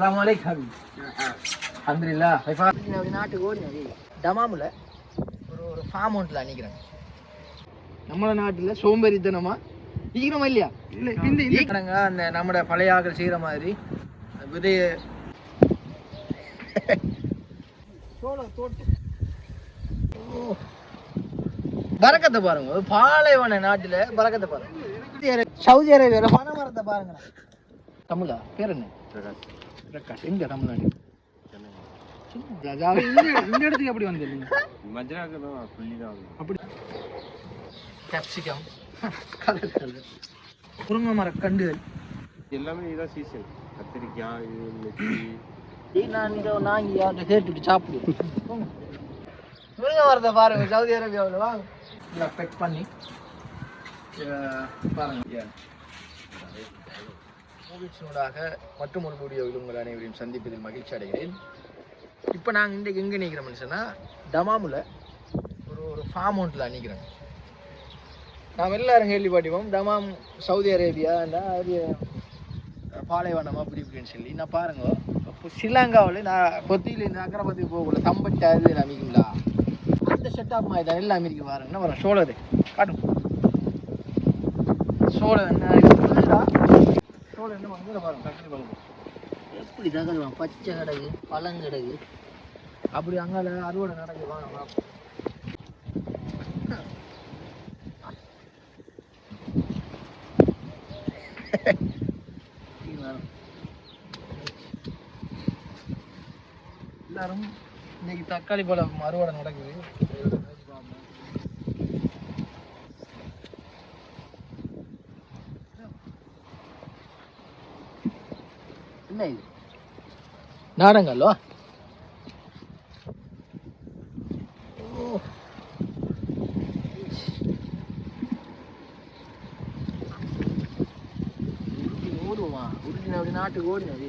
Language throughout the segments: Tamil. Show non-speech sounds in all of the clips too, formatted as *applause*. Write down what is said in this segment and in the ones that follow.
அஸ்லாம் வலைக்கம் அல்ஹம்துலில்லாஹ். ஹைஃபா. அப்படி நாட்டுக்கு ஓடினது டமாமுல ஒரு ஒரு ஃபார்ம் ஒன்றில் நிற்கிறேன் நம்ம நாட்டில் சோம்பேறித்தனமா? ஈக்கிறோமா இல்லையா? இல்லை இந்த ஈக்கிறாங்க அந்த நம்மட பழைய ஆக்கள் செய்கிற மாதிரி? விதைய சோளம் தோட்டம் ஓ. பறக்கத்தை பாருங்க. பாலைவன நாட்டுல பறக்கத்தை பாருங்க. சவுதி அரேபியாவில் பனை மரத்தை பாருங்க தமிழா? பேர் என்ன? பிரகாஷ் எங்க தமிழ்நாடு? இந்த இடத்துக்கு எப்படி வந்தீங்க? அப்படி. கேப்சிகம். *laughs* கலர் கலர் முருங்கை மர கண்டுகள். எல்லாமே இதான் சீசன் கத்திரிக்காய் இது நான் இங்க நாங்கி யார்கிட்ட கேட்டுட்டு சாப்பிடுவோம் முருங்கை மரத்தை பாருங்க சவுதி அரேபியாவில் வாங்க பெட் பண்ணி இதை பாருங்க. மூவிட்ஸனூடாக மற்றும் ஒரு வீடியோவில் உங்கள் அனைவரையும் சந்திப்பதில் மகிழ்ச்சி அடைகிறேன். இப்போ நாங்கள் இன்றைக்கு எங்கே நிற்கிறோம்னு சொன்னால் டமாமில் ஒரு ஒரு ஃபார்ம் ஒன்றில் நிற்கிறோம் நாம் எல்லாரும் கேள்விப்பட்டிப்போம் டமாம் சவுதி அரேபியா அரிய பாலைவனம் அப்படி இப்படின்னு சொல்லி. நான் பாருங்க இப்போ ஸ்ரீலங்காவில் நான் கொத்தியில் இந்த அக்கரபத்துக்கு போகல தம்பட்டி அது அமைக்குங்களா அந்த செட்டாப் மாதிரி தான் எல்லாம் அமைக்க பாருங்க. வரேன் வரும் சோழது காட்டும். சோழம் சோழம் என்ன வந்து பாருங்க பாருங்க. எப்படி தகருவான் பச்சை கிடகு பழங்கிடகு அப்படி அங்கால அறுவடை நடக்குது வாங்க. எல்லாரும் இன்னைக்கு தக்காளி பழம் அறுவடை நடக்குது. என்ன இது? நாடங்கல்லோ நாட்டுக்கு ஓடினது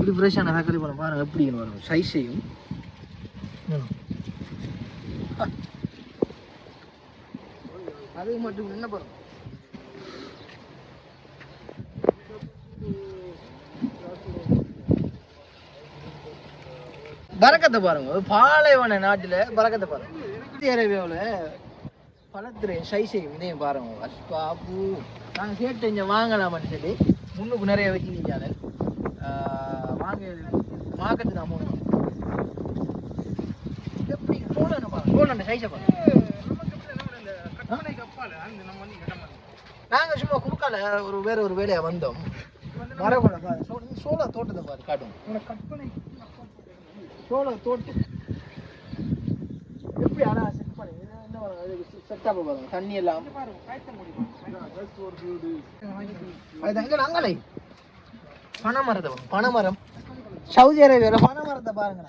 இது ஃப்ரெஷ்ஷான தக்காளி பழம் பாருங்க எப்படி வரும் சைஸையும் அது மட்டும் என்ன பாருங்க பறக்கத்தை பாருங்க. ஒரு பாலைவன நாட்டுல பறக்கத்தை பாருங்க. சவுதி அரேபியாவில் பழத்துறை சைஸையும் இதையும் பாருங்க. அஸ்பாபு நாங்கள் கேட்டு இங்கே வாங்கலாமான்னு சொல்லி முன்னுக்கு நிறைய வச்சுக்கிட்டாங்க வாங்க மார்க்கெட்டு அமௌண்ட். எப்படி? சோழனை பாருங்க. சோழனை சைஸை பாருங்க. நாங்கள் சும்மா குறுக்கால ஒரு வேற ஒரு வேலையாக வந்தோம். மரபோட பாரு. சோழ தோட்டத்தை பாரு காட்டும். கற்பனை சோழ தோட்டம் எப்படி அழகா செட் பண்ணி? என்ன பாருங்க செட்டப் பாருங்க தண்ணி எல்லாம். அதுதான் இங்க நாங்களே பனைமரத்தை பாருங்க பனைமரம். சவுதி அரேபியாவில் பனைமரத்தை பாருங்க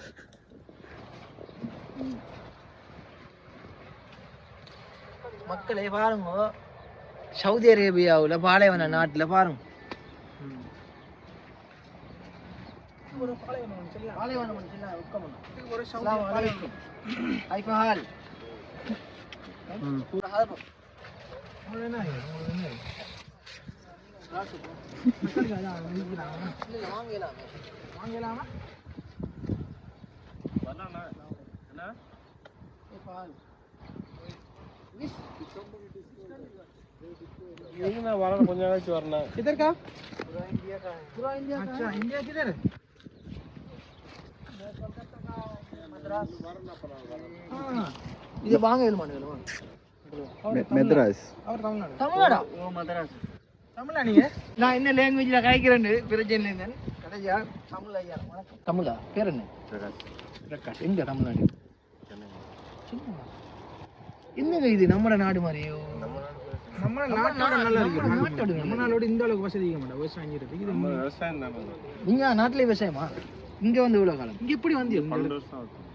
மக்களே பாருங்க. சவுதி அரேபியாவில் பாலைவன நாட்டில் பாருங்க. ஒரு பாலைவனம் சரியா பாலைவனம் சரியா உட்காம ஒரு சவுதி அலைக்கும் ஐ ஃபஹால் पूरा हाल வாங்கலாமே வாங்கலாமா என்ன இதுக்கு நான் வரணும் கொஞ்ச நாளாச்சு வரணும் किधर का पूरा इंडिया का है पूरा इंडिया का अच्छा इंडिया किधर है இது வாங்க இது பண்ணுங்க மெத்ராஸ் அவர் தமிழ்நாடு. தமிழ்நாடா? ஓ மதராஸ் தமிழா நீங்க? நான் என்ன லாங்குவேஜ்ல கலைக்கிறேன்னு பிரச்சனை இல்லை கடைசியா தமிழ் ஐயா வணக்கம். தமிழா? பேர் என்ன? பிரகாஷ். எங்க தமிழ்நாடு? என்னங்க இது? நம்ம நாடு மாதிரியோ? நம்ம நம்ம நாட்டோட நல்லா இருக்கு நம்ம நாட்டோட நம்ம நாளோட இந்த அளவுக்கு வசதி இருக்க மாட்டோம் விவசாயம் செய்யறதுக்கு இது விவசாயம் தானே நீங்க நாட்டுல விவசாயமா? இங்க வந்து இவ்வளவு காலம். இங்க எப்படி வந்து பன்னெண்டு வருஷம் ஆகும்.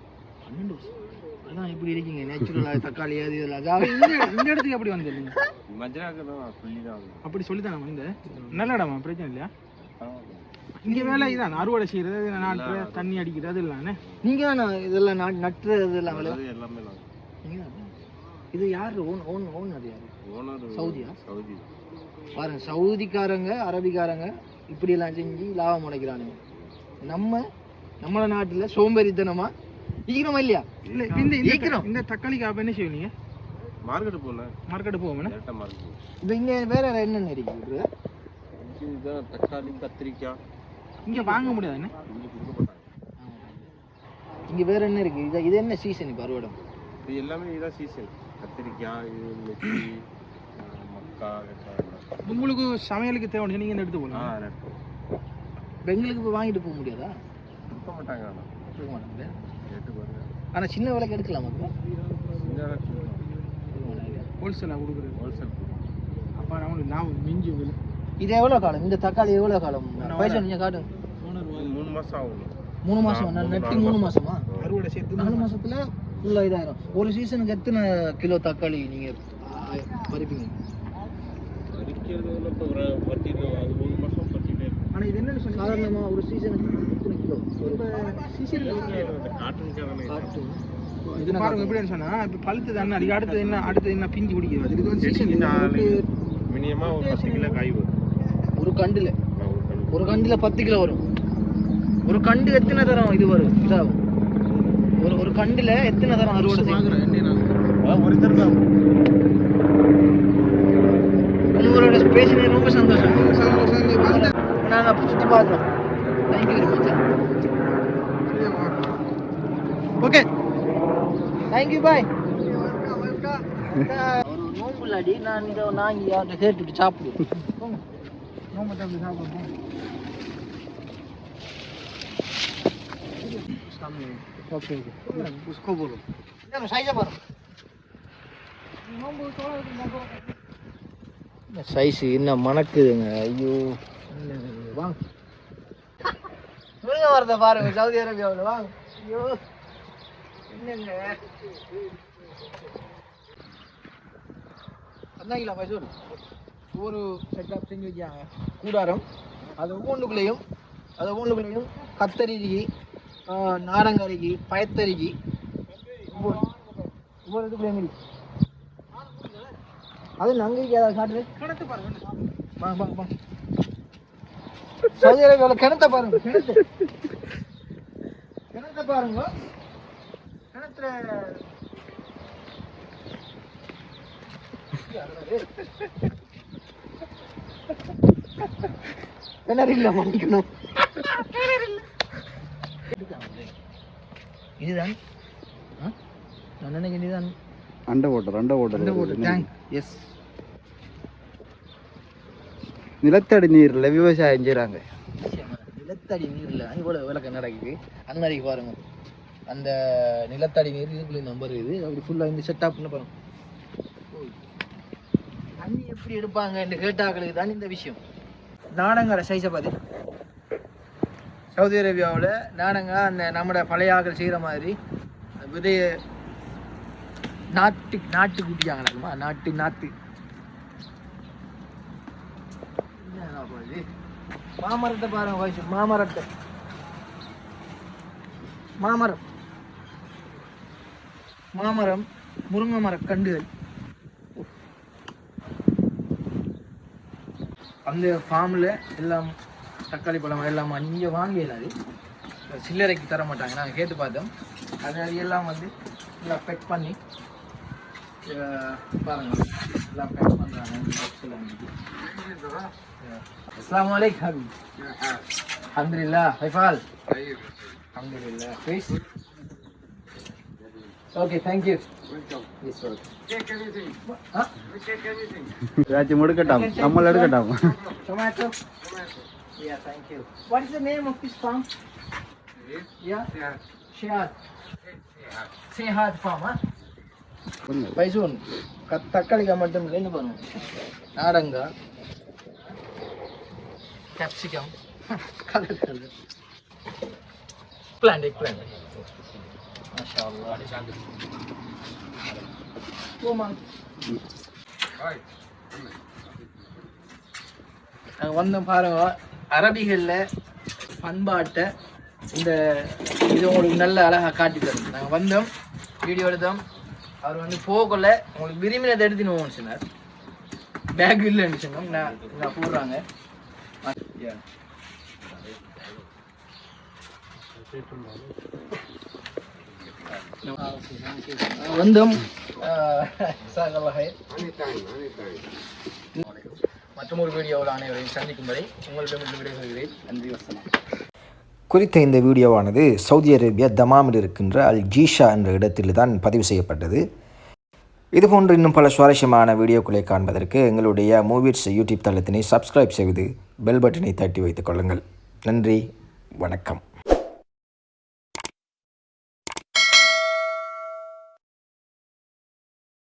பன்னெண்டு வருஷம். அதான் இப்படி இருக்கீங்க? நேச்சுரலா *laughs* தக்காளி அது இதெல்லாம் அதாவது இந்த இந்த இடத்துக்கு எப்படி வந்து மஜ்ராக்கு தான் சொல்லி தான் அப்படி சொல்லித்தானே வந்து நல்ல இடமா பிரச்சனை இல்லையா? இங்க வேலை இதான். அறுவடை செய்யறது நாட்டு தண்ணி அடிக்கிறது அது இல்லானே நீங்க தானே இதெல்லாம் நட்- நட்டுறது வேலை எல்லாமே நாங்கள் தானே? இது யாரு? ஓன் ஓன் ஓனர் யாரு? ஓனர் சவுதியா? சவுதி. பாருங்க சவுதிக்காரங்க அரபிக்காரங்க இப்படியெல்லாம் செஞ்சு லாபம் உடைக்கிறானுங்க நம்ம நம்மள நாட்டில் சோம்பேறித்தனமா? ஈக்கிறோமா இல்லையா? இல்ல இந்த இந்த. இந்த தக்காளி காப்பு என்ன செய்வீங்க? மார்க்கெட்டு போனேன் மார்க்கெட் போவோம் மார்க்கெட் இப்போ இங்கே வேற என்னென்ன இருக்குது இதுதான் தக்காளி கத்திரிக்காய். இங்க வாங்க முடியாது என்ன? இங்க வேற என்ன இருக்கு? இது இது என்ன சீசன் இப்போ அறுவடம் இது எல்லாமே இதான் சீசன் கத்திரிக்காய் இது மக்கா. உங்களுக்கு சமையலுக்கு தேவை நீங்க இந்த எடுத்து போகலாம் இப்போ எங்களுக்கு இப்போ வாங்கிட்டு போக முடியாதா? கொடுக்க மாட்டாங்க ஆனால் கொடுக்க மாட்டாங்க. கேட்டு பாருங்க. ஆனால் சின்ன விலைக்கு எடுக்கலாமா சின்ன ஹோல்சேலாக கொடுக்குறது. ஹோல்சேல் அப்போ நம்மளுக்கு நான் மிஞ்சி விலை. இது எவ்வளோ காலம்? இந்த தக்காளி எவ்வளோ காலம்? பைசா நீங்கள் காட்டுங்க மூணு மாசம் ஆகும் மூணு மாசம்? நான் நெட்டி மூணு மாசமா? அறுவடை சேர்த்து நாலு மாசத்துல ஃபுல்லாக இதாயிரும். ஒரு சீசனுக்கு எத்தனை கிலோ தக்காளி நீங்க ஆ, பறிப்பீங்க பறிக்கிறது ஒரு அது ஆனால் இது என்னன்னு சொன்னீங்க சாதாரணமா ஒரு சீசனுக்கு எத்தனை கிலோ ஒரு இந்த காட்டுக்காரனே காட்டும் இது பாருங்க எப்படின்னு சொன்னா இப்போ பழுத்து தானே அதுக்கு அடுத்தது என்ன அடுத்தது என்ன பிஞ்சு அதுக்கு வந்து சீசன் மினிமமா ஒரு பத்து கிலோ காய் வரும். ஒரு கண்டுல. ஒரு கண்டுல. பத்து கிலோ வரும். ஒரு கண்டு எத்தனை தரம் இது வரும்? இதாகும் ஒரு ஒரு கண்டுல எத்தனை தரம் அறுவடை அதான் ஒரு தடவை தான். உங்களோட பேசினது ரொம்ப சந்தோஷம். நாங்க அப்ப சுத்தி பார்த்தோம் thank you very much okay thank you bye ஒரு நோம்புலாடி நான் இதை நான் இங்கே யார்கிட்ட கேட்டுட்டு சாப்பிடுவோம் நோம்பு தம்பி சாப்பிடுவோம் ओके ओके उसको बोलो चलो साइज पर சைஸ் என்ன மணக்குதுங்க ஐயோ வாங்க சொல்லுங்க வரத பாருங்க சவுதி அரேபியாவில் வாங்க ஐயோ என்னங்க வந்தாங்களா பைசூர் ஒரு செட்டப் செஞ்சு வச்சாங்க கூடாரம் அது ஒவ்வொன்றுக்குள்ளேயும் அது ஒவ்வொன்றுக்குள்ளேயும் கத்தரிக்கு நாரங்கரிக்கி பயத்தரிக்கி ஒவ்வொரு ஒவ்வொரு இதுக்குள்ளேயும் இருக்கு அது நங்கைக்கு ஏதாவது காட்டுறது கணத்து பாருங்க வாங்க வாங்க வாங்க. சவுதி அரேபியாவில் கிணத்த பாருங்க கிணத்து. கிணத்த பாருங்க. கிணத்துல இதுதான்? நான் நினைக்கிறேன் இதுதான். அண்டை ஓட்டர் அண்டை ஓட்டர் டேங்க் எஸ் நிலத்தடி நீர்ல விவசாயம் செய்றாங்க. நிலத்தடி நீர்ல இவ்வளவு விளக்கம் நடக்குது அந்த மாதிரி பாருங்க. அந்த நிலத்தடி நீர் இதுக்குள்ள நம்பர் இது அப்படி ஃபுல்லா இந்த செட்டப்னு பாருங்க தண்ணி எப்படி எடுப்பாங்கன்னு கேட்டாக்களுக்கு தான் இந்த விஷயம். நாடங்கர சைஸை பார்த்து சவுதி அரேபியாவில் நாடங்க அந்த நம்மட பழைய ஆக்கள் செய்கிற மாதிரி விதைய நாட்டு நாட்டு குட்டியாங்க நாட்டு நாட்டு. என்னடா மாமரத்தை பாருங்க வயசு மாமரத்தை. மாமரம். மாமரம் முருங்கை மர கண்டுகள். அந்த ஃபார்மில் எல்லாம் தக்காளி பழம் எல்லாம் இங்கே வாங்கல அது. சில்லறைக்கு தர மாட்டாங்க. நாங்கள் கேட்டு பார்த்தோம். அது எல்லாம் வந்து நல்லா பெக் பண்ணி আসসালামু আলাইকুম আলহামদুলিল্লাহ Fal. আলহামদুলিল্লাহ please Okay, thank you. Welcome. Yes, sir. Take anything. Huh? We take everything. Raji Tomato. Tomato. Yeah, thank you. What is the name of this farm? This? Yeah? Sehat. Sehat. Sehat farm, huh? பைசூன். தக்காளிக்காய் மட்டும் இல்லை, என்ன பண்ணுவோம் நாடங்கா? கேப்சிகம். கலர் கலர் பிளான்ட் எக் மாஷா போமா நாங்கள் வந்தோம் பாருங்க. அரபிகளில் பண்பாட்டை இந்த இது உங்களுக்கு நல்ல அழகாக காட்டி தரும் நாங்கள் வந்தோம் வீடியோ எடுத்தோம். அவர் வந்து போகல. உங்களுக்கு விரும்பினதை எடுத்துன்னு சொன்னார். பேக் இல்லைன்னு சொன்னோம். நான் நான் போடுறாங்க. வந்தோம். மற்றும் ஒரு வீடியோவில் அனைவரையும் சந்திக்கும் வரை உங்களிடம் விடைபெறுகிறேன். நன்றி வசனம் குறித்த இந்த வீடியோவானது சவுதி அரேபியா தமாமில் இருக்கின்ற அல் ஜீஷா என்ற இடத்தில் தான் பதிவு செய்யப்பட்டது. இதுபோன்று இன்னும் பல சுவாரஸ்யமான வீடியோக்களை காண்பதற்கு எங்களுடைய மூவிட்ஸ் யூடியூப் தளத்தினை சப்ஸ்கிரைப் செய்து பெல் பட்டனை தட்டி வைத்துக் கொள்ளுங்கள். நன்றி வணக்கம்.